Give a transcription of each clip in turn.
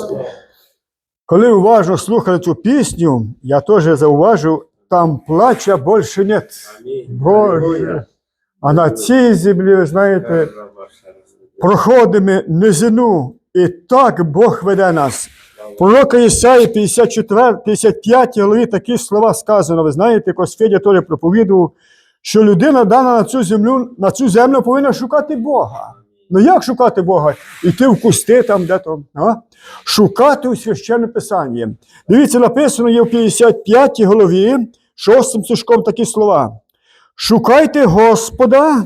Господу. Коли уважно слухали цю пісню, я теж зауважив, там плача більше нет. Боже. А на цій землі, ви знаєте, проходимо низину, і так Бог веде нас. Пророка Ісаї 54, 55 главі такі слова сказано. Ви знаєте, якось Федя теж проповідував, що людина дана на цю землю, на цю землю повинна шукати Бога. Ну як шукати Бога? Іти в кусти там, де то. А? Шукати у священне писання. Дивіться, написано є в 55 голові, шостим стишком такі слова. Шукайте Господа,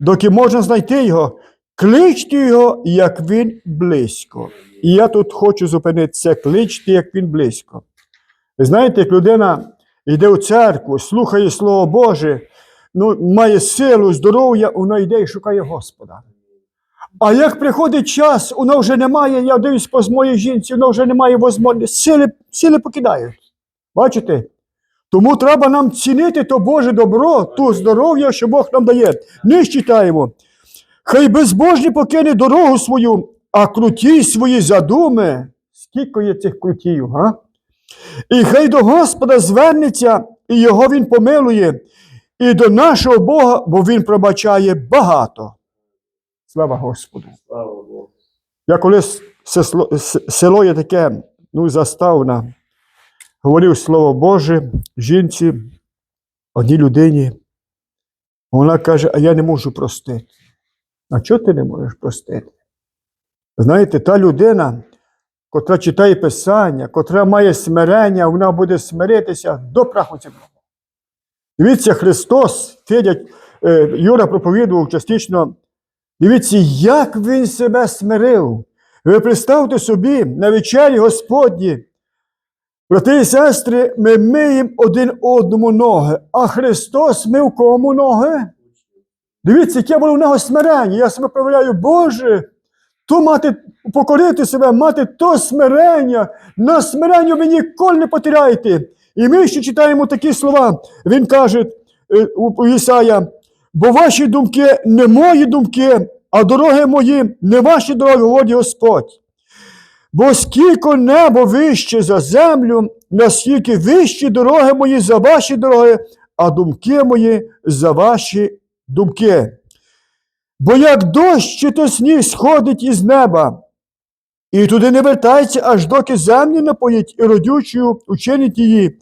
доки можна знайти його, кличте його, як він близько. І я тут хочу зупинитися, кличте, як він близько. Знаєте, як людина йде у церкву, слухає Слово Боже, ну, має силу, здоров'я, вона йде і шукає Господа. А як приходить час, вона вже немає, я дивлюсь по моїй жінці, вона вже немає можливості, сили, сили покидають. Бачите? Тому треба нам цінити то Боже добро, ту здоров'я, що Бог нам дає. Не читаємо. Хай безбожні покине дорогу свою, а круті свої задуми. Скільки є цих крутів, га? І хай до Господа звернеться, і його Він помилує, і до нашого Бога, бо Він пробачає багато. Слава Господу! Слава Богу. Я колись село, село є таке, ну, заставна, говорив Слово Боже жінці, одній людині. Вона каже, а я не можу простити. А чого ти не можеш простити? Знаєте, та людина, котра читає Писання, котра має смирення, вона буде смиритися до праху земного. Дивіться, Христос, Федя, е, Юра проповідував частично. Дивіться, як він себе смирив. Ви представте собі на вечері Господні. Брати і сестри, ми миємо один одному ноги, а Христос мив кому ноги? Дивіться, яке було в нього смирення. Я себе проявляю, Боже, то мати, покорити себе, мати то смирення. На смиренню ви ніколи не потеряєте. І ми ще читаємо такі слова. Він каже е, у Ісая, бо ваші думки не мої думки, а дороги мої не ваші дороги, говорить Господь. Бо скільки небо вище за землю, наскільки вищі дороги мої за ваші дороги, а думки мої за ваші думки. Бо як дощ чи то сніг сходить із неба, і туди не вертається, аж доки землю напоїть і родючою учинить її,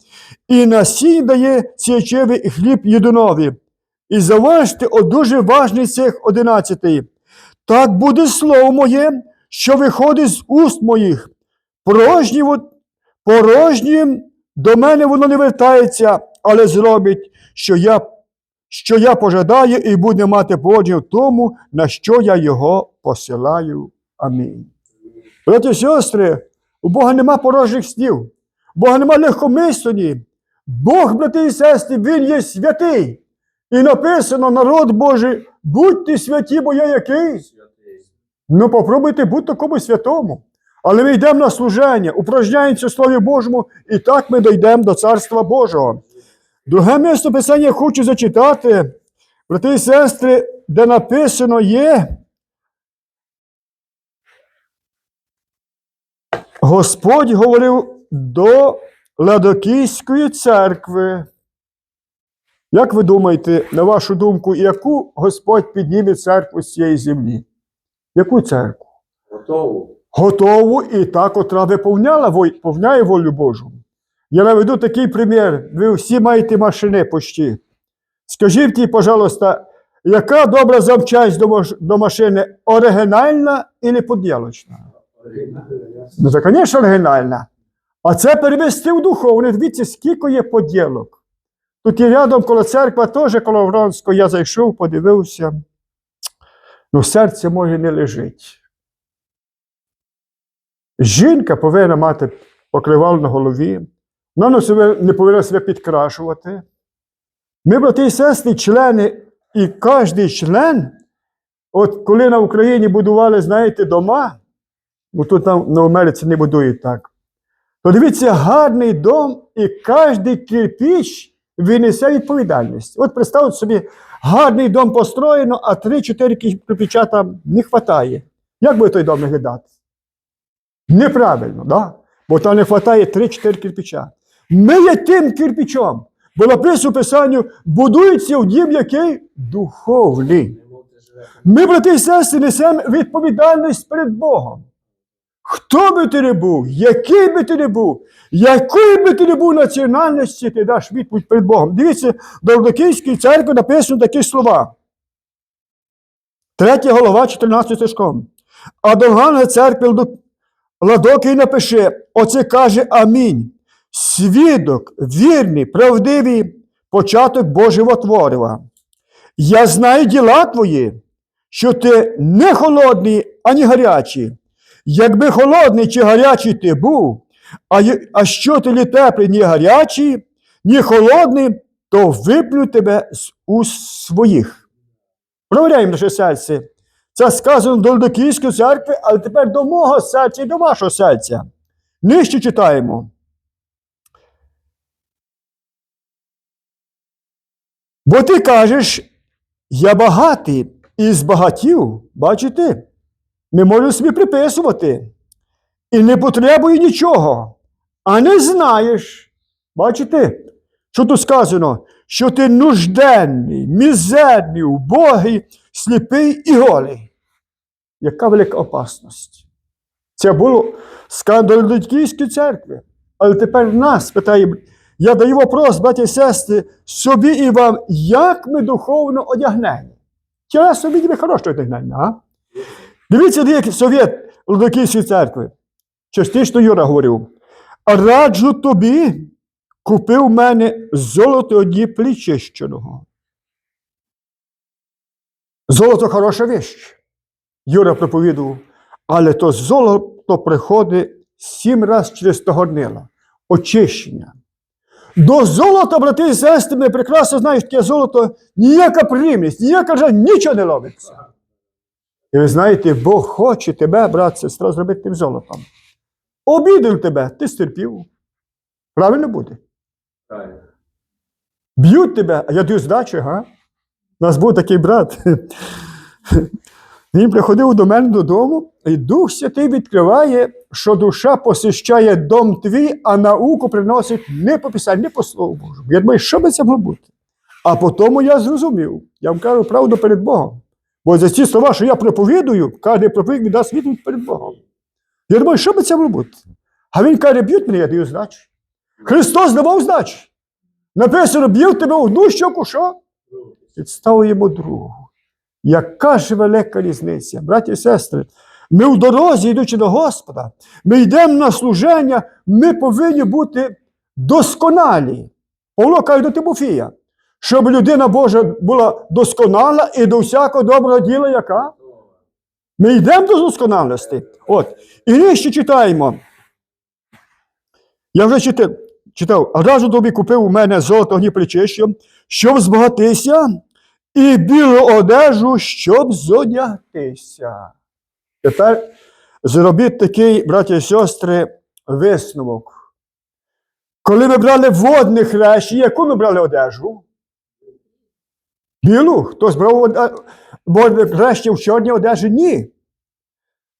і насінь дає сіячевий і хліб єдинові. І заважте, о дуже важний цих одинадцятий. Так буде слово моє, що виходить з уст моїх. Порожні, порожнім до мене воно не вертається, але зробить, що я, що я пожадаю, і буде мати плоді в тому, на що я його посилаю. Амінь. Браті і сестри, у Бога нема порожніх слів, у Бога нема легкомислені. Бог, брати і сестри, Він є святий. І написано, народ Божий, будьте святі, бо я який. Ну, попробуйте бути такому святому. Але ми йдемо на служення, упражняємося в Слові Божому, і так ми дійдемо до Царства Божого. Друге місце Писання хочу зачитати, брати і сестри, де написано є. Господь говорив до Ладокійської церкви. Як ви думаєте, на вашу думку, яку Господь підніме церкву з цієї землі? Яку церкву? Готово. Готову і та, котра виповняла вой- повняє волю Божу. Я наведу такий примір. Ви всі маєте машини почти. Скажіть, мені, пожалуйста, яка добра запчасть до, до машини? Оригінальна і поділочна? Ну, це, звісно, оригінальна. А це перевести в духовне. Дивіться, скільки є поділок. Тут і рядом коло церкви, теж коло Вронського, я зайшов, подивився. Ну, серце моє не лежить. Жінка повинна мати покривало на голові, вона не повинна себе підкрашувати. Ми, брати і сестри, члени, і кожен член, от коли на Україні будували, знаєте, дома, бо тут там на Америці не будують так, то дивіться, гарний дом, і кожен кирпіч він несе відповідальність. От представте собі, гарний дом построєно, а 3-4 кирпича там не вистачає. Як буде той дом виглядати? Неправильно, да? бо там не вистачає 3-4 кирпича. Ми є тим кирпичом, бо написано Писанню, будується в дім який духовний. Ми, брати і сестри, несемо відповідальність перед Богом. Хто би ти не був, який би ти не був, якої би ти не був національності, ти даш відповідь перед Богом. Дивіться, до Лодокійської церкви написано такі слова. Третя голова, 14 стишком. А до Ганга церкви Ладо- Ладокій напише, оце каже Амінь. Свідок, вірний, правдивий, початок Божого творива. Я знаю діла твої, що ти не холодний, ані гарячий. Якби холодний чи гарячий ти був, а, а що ти ні теплий, ні гарячий, ні холодний, то виплю тебе з уст своїх. Провіряємо наше серце. Це сказано до Лодокійської церкви, але тепер до мого серця і до вашого серця. Нижче читаємо. Бо ти кажеш, я багатий і збагатів, бачите? Ми можемо собі приписувати. І не потребує нічого. А не знаєш. Бачите, що тут сказано? Що ти нужденний, мізерний, убогий, сліпий і голий. Яка велика опасність. Це було скандал Лудьківської церкви. Але тепер нас питає, я даю вопрос, браті і сестри, собі і вам, як ми духовно одягнені? Чи собі ніби хорошо одягнені, а? Дивіться, як совєт Лудокійської церкви. Частично Юра говорив. Раджу тобі, купив в мене золото одні плічищеного. Золото хороша віщ. Юра проповідував, але то золото приходить сім разів через того горнила. Очищення. До золота, брати і сестри, ми прекрасно знають, таке золото ніяка примість, ніяка вже нічого не робиться. І ви знаєте, Бог хоче тебе, брат, сестра, зробити тим золотом. Обідав тебе, ти стерпів. Правильно буде. Правильно. Б'ють тебе, а я даю здачу, га? У нас був такий брат. Він приходив до мене додому, і Дух Святий відкриває, що душа посещає дом твій, а науку приносить не по писанню, не по Слову Божому. Я думаю, що би це могло бути? А потім я зрозумів. Я вам кажу правду перед Богом. Бо за ці слова, що я проповідую, кожен проповідь віддасть відповідь перед Богом. Я думаю, що би це бути? А він каже, б'ють мене, я даю здачу. Христос давав здачу. Написано, б'ють тебе одну щоку, що? Підставуємо другу. Яка ж велика різниця, браті і сестри, ми в дорозі, йдучи до Господа, ми йдемо на служення, ми повинні бути досконалі. Павло каже до Тимофія, щоб людина Божа була досконала і до всякого доброго діла, яка? Ми йдемо до досконалості. От. І нижче читаємо. Я вже читав, читав, разу тобі купив у мене золото гніплечище, щоб збагатися, і білу одежу, щоб зодягтися. Тепер зробіть такий, браті і сестри, висновок. Коли ми брали водні хрещі, яку ми брали одежу? Білу? Хтось брав оде- водне в чорній одежі? Ні.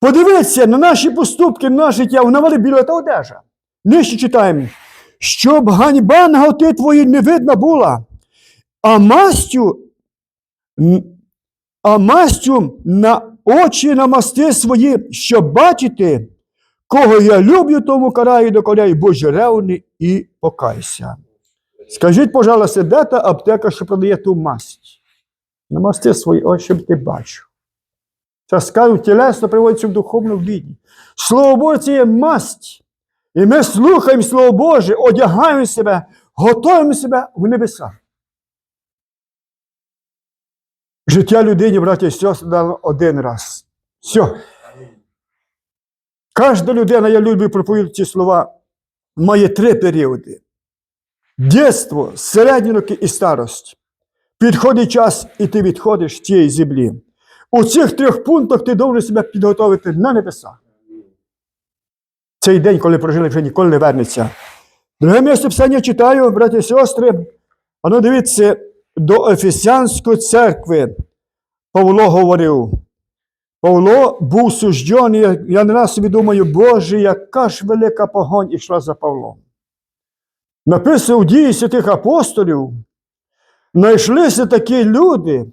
Подивіться на наші поступки, на наше життя, вона мали біла та одежа. Нижче читаємо. Щоб ганьба на готи твої не видна була, а мастю, а мастю на очі намасти свої, щоб бачити, кого я люблю, тому караю докоряю Божі ревни і покайся. Скажіть, пожалуйста, де та аптека, що продає ту масть? Намасти свої очі, ти бачив. Це скажуть, тілесно приводиться в духовну віді. Слово Боже, це є масть. І ми слухаємо Слово Боже, одягаємо себе, готуємо себе в небеса. Життя людині, браті і сестри, дано один раз. Все. Кожна людина, я люблю проповідати ці слова, має три періоди: дєтство, середні роки і старость. Підходить час, і ти відходиш з цієї землі. У цих трьох пунктах ти повинен себе підготовити на небеса. Цей день, коли прожили, вже ніколи не вернеться. Друге місце писання читаю, браті і сестри. А ну дивіться, до Ефесянської церкви Павло говорив: Павло був суждений, я не раз собі думаю, Боже, яка ж велика погонь ішла за Павлом. Написано у дії святих апостолів, знайшлися такі люди,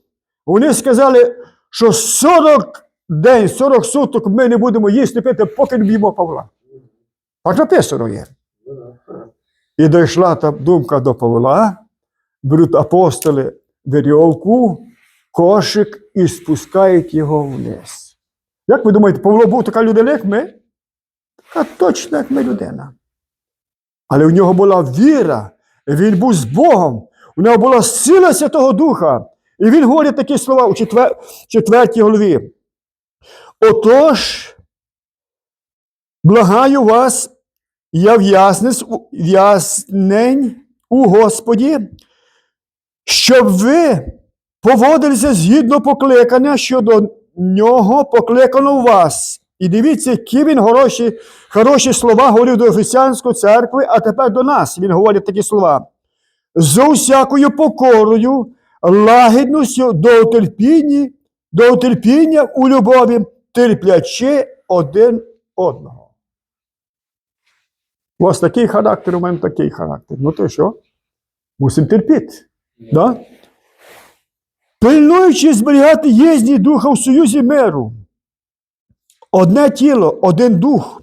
вони сказали, що 40 день, 40 суток ми не будемо їсти пити, поки не б'ємо Павла. Так написано є. І дійшла та думка до Павла, беруть апостоли вірьовку, кошик і спускають його вниз. Як ви думаєте, Павло був така людина, як ми? Така точно, як ми людина. Але у нього була віра, він був з Богом, у нього була сила Святого Духа. І він говорить такі слова у четвер... четвертій голові. Отож, благаю вас, я в'язнець, у- Господі, щоб ви поводилися згідно покликання, що до нього покликано вас. І дивіться, які він хороші, хороші слова говорив до Офіціанської церкви, а тепер до нас він говорить такі слова. З усякою покорою, лагідністю до терпіння, до терпіння у любові, терплячи один одного. У вас такий характер, у мене такий характер. Ну то що? Мусимо терпіти. Да? Пильнуючи зберігати єдність духа в союзі миру. Одне тіло, один дух,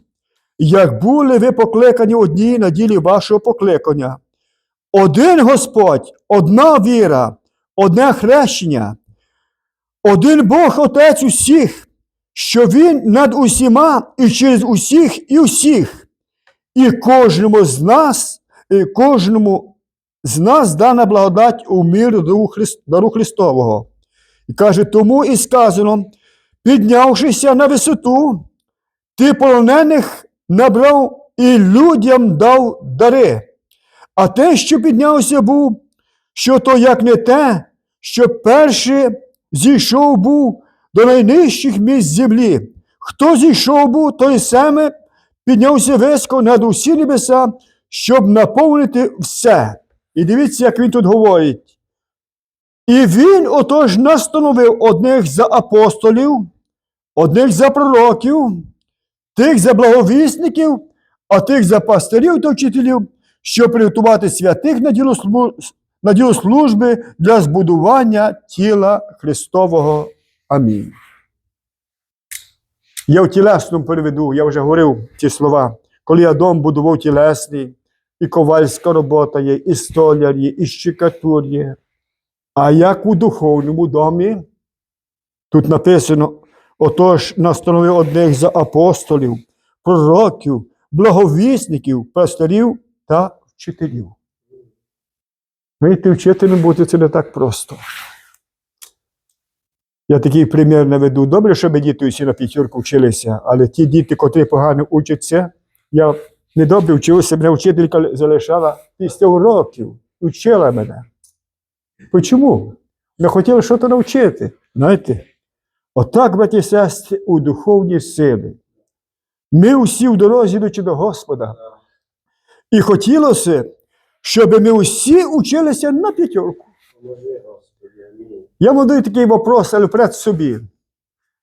як були ви покликані одні на ділі вашого покликання. Один Господь, одна віра, одне хрещення, один Бог Отець усіх, що Він над усіма і через усіх і всіх, і кожному з нас, і кожному з нас дана благодать у Христ- дару Христового. І каже, тому і сказано, піднявшися на висоту, ти полонених набрав і людям дав дари. А те, що піднявся був, що то як не те, що перше зійшов був до найнижчих місць землі. Хто зійшов був, той саме піднявся високо над усі небеса, щоб наповнити все. І дивіться, як він тут говорить. І він отож настановив одних за апостолів, одних за пророків, тих за благовісників, а тих за пастирів та вчителів, щоб приготувати святих на діло, на діло служби для збудування тіла Христового. Амінь. Я в тілесному переведу, я вже говорив ці слова. Коли я дом будував тілесний, і ковальська робота є, і столяр є, і щекатур є. А як у духовному домі, тут написано: отож настановив одних за апостолів, пророків, благовісників, пастирів та вчителів. Знаєте, вчителем бути це не так просто. Я такий примір наведу. Добре, щоб діти усі на п'ятірку вчилися, але ті діти, котрі погано учаться, я недобре вчився, мене вчителька залишала після уроків, вчила мене. Чому? Не хотіли щось навчити. Знаєте, отак, браті і сестри, у духовній силі. Ми усі в дорозі йдучи до Господа. І хотілося, щоб ми усі училися на п'ятерку. Я вам даю такий вопрос, але вперед собі.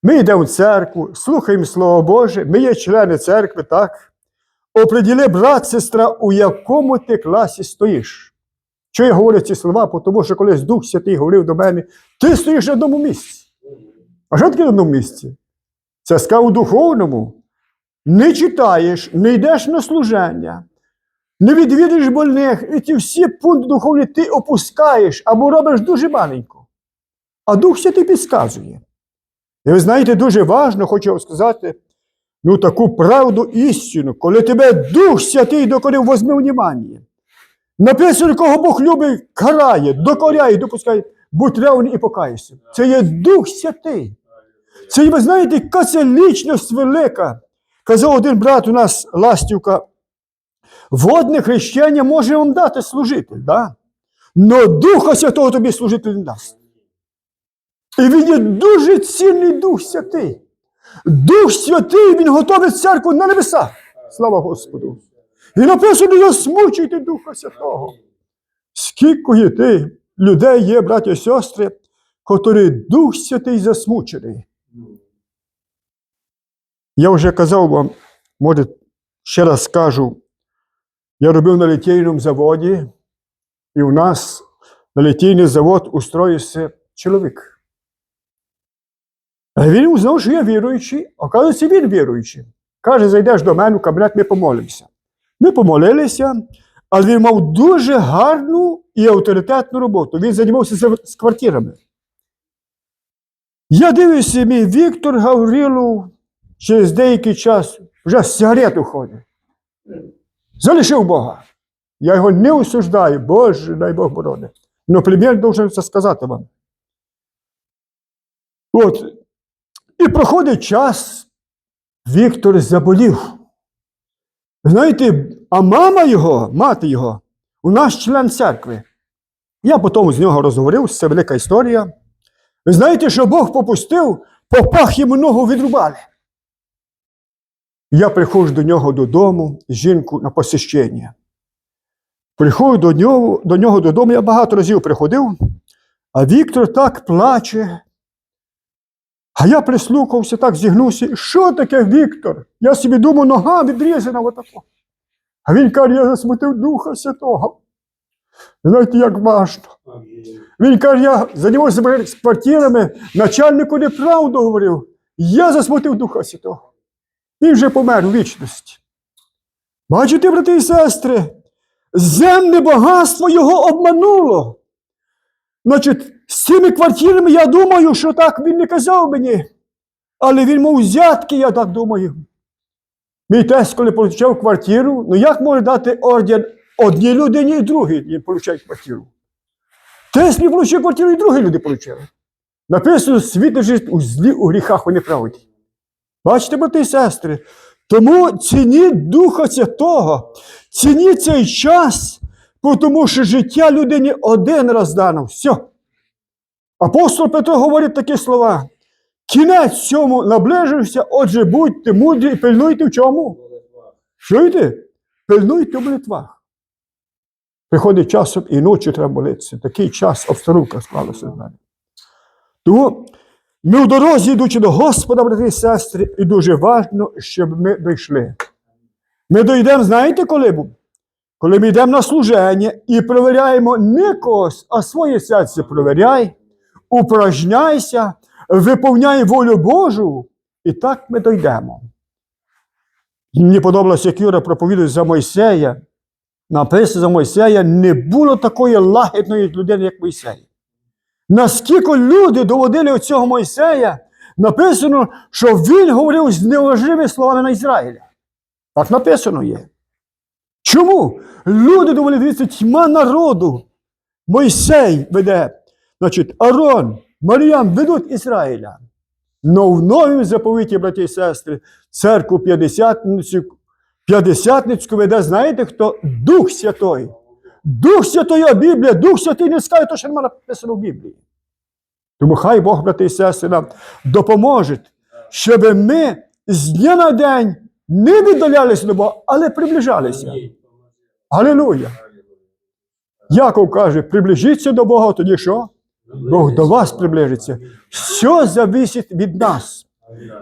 Ми йдемо в церкву, слухаємо Слово Боже, ми є члени церкви, так? Оприділи, брат, сестра, у якому ти класі стоїш. Що я говорю ці слова? Тому що колись Дух Святий говорив до мене, ти стоїш на одному місці. А що таке на одному місці? Це у духовному. Не читаєш, не йдеш на служення, не відвідуєш больних, і ці всі пункти духовні ти опускаєш або робиш дуже маленько. А Дух Святий підказує. І ви знаєте, дуже важливо, хочу вам сказати, ну таку правду істину, коли тебе Дух Святий докорив, возьми внімання. Написано, кого Бог любить, карає, докоряє, допускає, будь ревний і покайся. Це є Дух Святий. Це, ви знаєте, яка це лічність велика. Казав один брат у нас, Ластівка, водне хрещення може вам дати служитель, да? но Духа Святого тобі служитель не дасть. І він є дуже цінний Дух Святий. Дух Святий, він готовить церкву на небесах. Слава Господу. І написано, засмучуйте Духа Святого. Скільки є ти, людей є, браті і сестри, котрі Дух Святий засмучений. Я вже казав вам, може, ще раз скажу, я робив на літейному заводі, і у нас на літейний завод устроївся чоловік. А він узнав, що я віруючий, оказується, він віруючий. Каже, зайдеш до мене в кабінет, ми помолимося. Ми помолилися, але він мав дуже гарну і авторитетну роботу. Він займався з квартирами. Я дивлюся, мій Віктор Гаврилов через деякий час вже з сигарету ходить. Залишив Бога. Я його не осуждаю, Боже, дай Бог борони. Но плем'ян должен це сказати вам. От. І проходить час, Віктор заболів. Знаєте, а мама його, мати його, у нас член церкви. Я потім з нього розговорив, це велика історія. Ви знаєте, що Бог попустив, попах йому ногу відрубали. Я приходжу до нього додому, жінку на посещення. Приходжу до нього, до нього додому, я багато разів приходив, а Віктор так плаче. А я прислухався, так зігнувся. Що таке Віктор? Я собі думав, нога відрізана отако. А він каже, я засмутив Духа Святого. Знаєте, як важно. Він каже, я займався квартирами, начальнику неправду говорив. Я засмутив Духа Святого. Він вже помер у вічності. Бачите, брати і сестри, земне багатство його обмануло. Значить, з цими квартирами я думаю, що так він не казав мені. Але він мав взятки, я так думаю. Мій тесть, коли отримав квартиру, ну як може дати орден одній людині і другій він отримає квартиру? Не отримав квартиру, і другі люди отримали. Написано, світ лежить у злі, у гріхах у неправді. Бачите, брати і сестри? Тому цініть Духа Святого, цініть цей час, тому що життя людині один раз дано. Все. Апостол Петро говорить такі слова. Кінець цьому наближився, отже, будьте мудрі і пильнуйте в чому? Чуєте? Пильнуйте в молитвах. Приходить часом і ночі треба молитися. Такий час обстановка склалася в мене. Тому ми в дорозі, йдучи до Господа, брати і сестри, і дуже важливо, щоб ми дійшли. Ми дійдемо, знаєте, коли? Коли ми йдемо на служення і перевіряємо не когось, а своє серце провіряй, упражняйся, виповняй волю Божу, і так ми дійдемо. Мені подобалося, як Юра проповідує за Мойсея. Написано за Мойсея, не було такої лагідної людини, як Мойсей. Наскільки люди доводили цього Мойсея, написано, що він говорив з неважливими словами на Ізраїля. Так написано є. Чому? Люди думали, дивіться, тьма народу. Мойсей веде, значить, Арон, Маріам ведуть Ізраїля. Но в новім заповіті, брати і сестри, церкву п'ятдесятницю, п'ятдесятницьку веде, знаєте хто? Дух Святой. Дух Святої, Біблія, Дух Святий не скаже, то що немає написано в Біблії. Тому хай Бог, брати і сестри, нам допоможе, щоб ми з дня на день не віддалялися до Бога, але приближалися. Галилуя! Яков каже, приближіться до Бога, тоді що? Бог до вас приближиться. Все зависить від нас.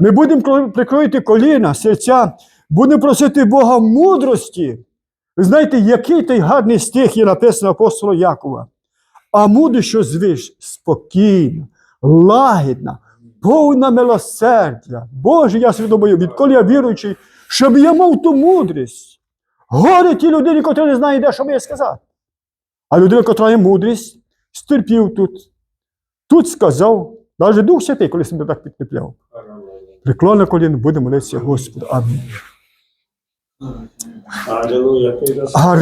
Ми будемо кро- прикроїти коліна, серця, будемо просити Бога мудрості. Ви знаєте, який той гарний стих є написано апостола Якова. А мудрість, що звиш, спокійна, лагідна, повна милосердя. Боже, я собі думаю, відколи я віруючий, щоб я мав ту мудрість. Горе тій людині, яка не знає, де що має сказати. А людина, яка має мудрість, стерпів тут. Тут сказав, навіть Дух Святий, коли себе так підкріпляв. Приклонне коліно, буде молитися Господу. Амінь. Aleluya.